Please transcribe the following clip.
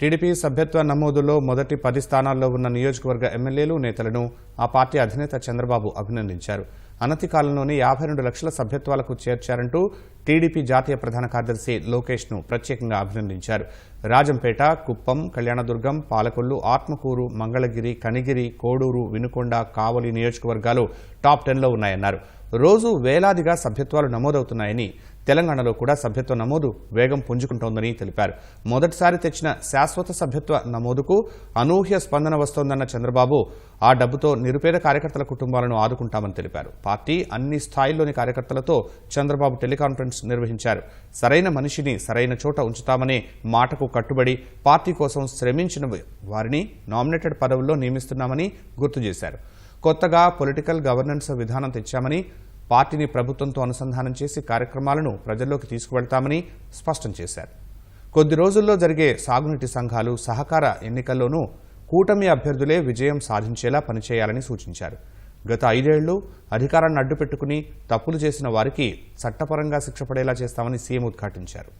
TDP సభ్యత్వ నమోదులో మొదటి పది స్థానాల్లో ఉన్న నియోజకవర్గ ఎమ్మెల్యేలు నేతలను ఆ పార్టీ అధినేత చంద్రబాబు అభినందించారు. అనతి కాలంలోనే యాభై రెండు లక్షల సభ్యత్వాలకు చేర్చారంటూ టీడీపీ జాతీయ ప్రధాన కార్యదర్శి లోకేష్ను ప్రత్యేకంగా అభినందించారు. రాజంపేట కుప్పం కళ్యాణదుర్గం పాలకొల్లు ఆత్మకూరు మంగళగిరి కనిగిరి కోడూరు వినుకొండ కావలి నియోజకవర్గాలు టాప్ టెన్లో ఉన్నాయన్నారు. రోజు వేలాదిగా సభ్యత్వాలు నమోదవుతున్నాయని తెలంగాణలో కూడా సభ్యత్వ నమోదు వేగం పుంజుకుంటోందని తెలిపారు. మొదటిసారి తెచ్చిన శాశ్వత సభ్యత్వ నమోదుకు అనూహ్య స్పందన వస్తోందన్న చంద్రబాబు ఆ డబ్బుతో నిరుపేద కార్యకర్తల కుటుంబాలను ఆదుకుంటామని తెలిపారు. పార్టీ అన్ని స్థాయిల్లోని కార్యకర్తలతో చంద్రబాబు టెలికాన్ఫరెన్స్ నిర్వహించారు. సరైన మనిషిని సరైన చోట ఉంచుతామనే మాటకు కట్టుబడి పార్టీ కోసం శ్రమించిన వారిని నామినేటెడ్ పదవుల్లో నియమిస్తున్నామని గుర్తు చేశారు. కొత్తగా పొలిటికల్ గవర్నెన్స్ విధానం తెచ్చామని పార్టీని ప్రభుత్వంతో అనుసంధానం చేసి కార్యక్రమాలను ప్రజల్లోకి తీసుకువెళ్తామని స్పష్టం చేశారు. కొద్ది రోజుల్లో జరిగే సాగునీటి సంఘాలు సహకార ఎన్నికల్లోనూ కూటమి అభ్యర్థులే విజయం సాధించేలా పనిచేయాలని సూచించారు. గత ఐదేళ్ళు అధికారాన్ని అడ్డుపెట్టుకుని తప్పులు చేసిన వారికి చట్టపరంగా శిక్ష పడేలా చేస్తామని సీఎం ఉద్ఘాటించారు.